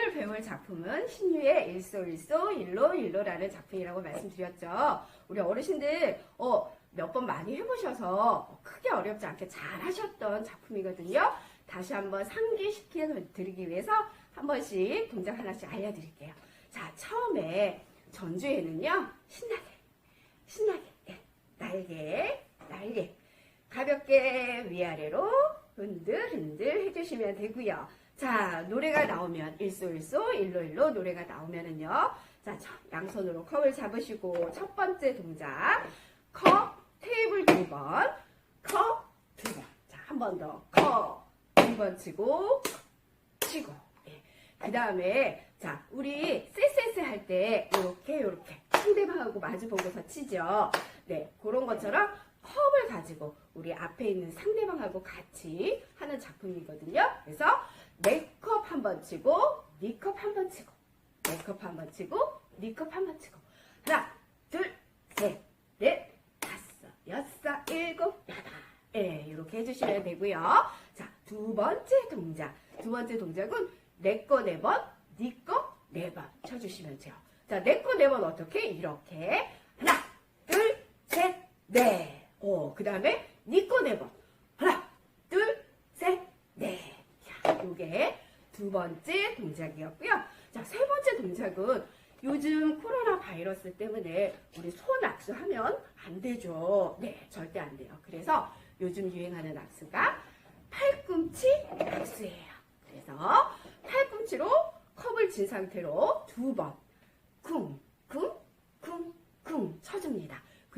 오늘 배울 작품은 신유의 일소일소 일로일로라는 작품이라고 말씀드렸죠. 우리 어르신들 어, 몇 번 많이 해보셔서 크게 어렵지 않게 잘 하셨던 작품이거든요. 다시 한번 상기시켜 드리기 위해서 한 번씩 동작 하나씩 알려드릴게요. 자, 처음에 전주에는요, 신나게, 신나게, 예, 날개, 날개, 가볍게 위아래로 흔들흔들 해주시면 되고요. 자, 노래가 나오면 일소일소, 일로일로 노래가 나오면은요. 자, 저- 양손으로 컵을 잡으시고 첫 번째 동작 컵 테이블 두 번, 컵 두 번. 자, 한 번 더. 컵 두 번 치고 치고. 예. 그 다음에 자, 우리 쎄쎄쎄 할 때 이렇게 이렇게 상대방하고 마주 보고서 치죠. 네, 그런 것처럼 컵을 가지고 우리 앞에 있는 상대방하고 같이 하는 작품이거든요. 그래서 내컵 한 번 치고 네컵한 번 치고 내컵 한 번 치고 네컵한 번 치고 하나 둘셋넷 다섯 여섯 일곱 여덟 예, 이렇게 해주시면 되고요. 자, 두 번째 동작 두 번째 동작은 내거네 번, 네거네번 쳐주시면 돼요. 자, 내거네번 어떻게? 이렇게 하나 둘 셋, 넷. 오, 그 다음에 네거네 번. 하나, 둘, 셋, 넷. 자, 요게 두 번째 동작이었고요. 자, 세 번째 동작은 요즘 코로나 바이러스 때문에 우리 손 악수하면 안 되죠. 네, 절대 안 돼요. 그래서 요즘 유행하는 악수가 팔꿈치 악수예요. 그래서 팔꿈치로 컵을 진 상태로 두 번,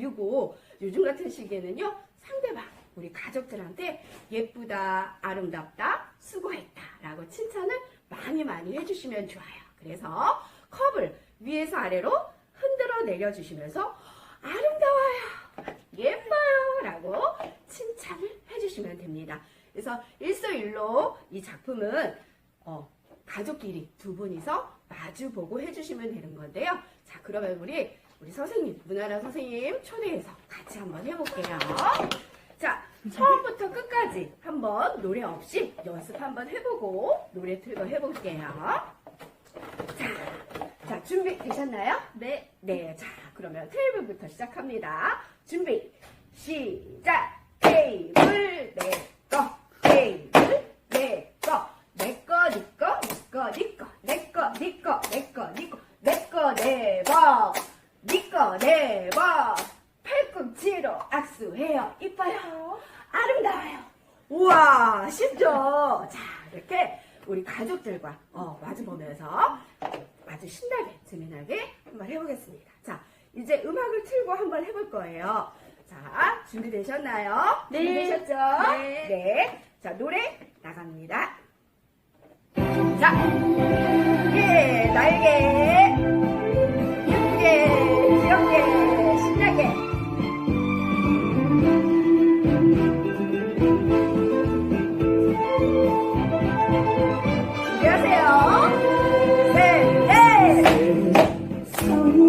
그리고 요즘 같은 시기에는요, 상대방, 우리 가족들한테 예쁘다, 아름답다, 수고했다, 라고 칭찬을 많이 많이 해주시면 좋아요. 그래서 컵을 위에서 아래로 흔들어 내려주시면서 아름다워요, 예뻐요, 라고 칭찬을 해주시면 됩니다. 그래서 일소일로 이 작품은 어, 가족끼리 두 분이서 마주 보고 해주시면 되는 건데요. 자, 그러면 우리 우리 선생님, 문화나 선생님 초대해서 같이 한번 해볼게요. 자, 처음부터 끝까지 한번 노래 없이 연습 한번 해보고 노래 틀고 해볼게요. 자, 자 준비 되셨나요? 네. 네, 자, 그러면 테이블부터 시작합니다. 준비, 시작! 테이블, 내 거, 테이블, 내 거, 내 거, 니 거, 니 거, 니 거, 내 거, 니 거, 내 거, 니 거, 내 거, 네 번, 니 거, 네 번, 팔꿈치로 악수해요. 이뻐요. 아름다워요. 우와, 쉽죠? 자, 이렇게 우리 가족들과 어, 마주 보면서 아주 신나게, 재미나게 한번 해보겠습니다. 자, 이제 음악을 틀고 한번 해볼 거예요. 자, 준비되셨나요? 네. 준비되셨죠? 네. 네. 자, 노래 나갑니다. 자,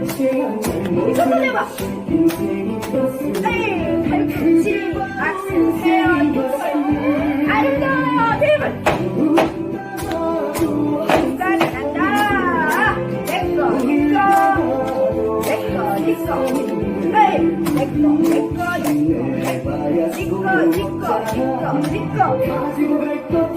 이것도 내봐 네 팔꿈치 악수해요 아름다워요 대박 난다 내꺼 니꺼 내꺼 니꺼 에이 내꺼 내꺼 내꺼 니꺼 니꺼 니꺼 니꺼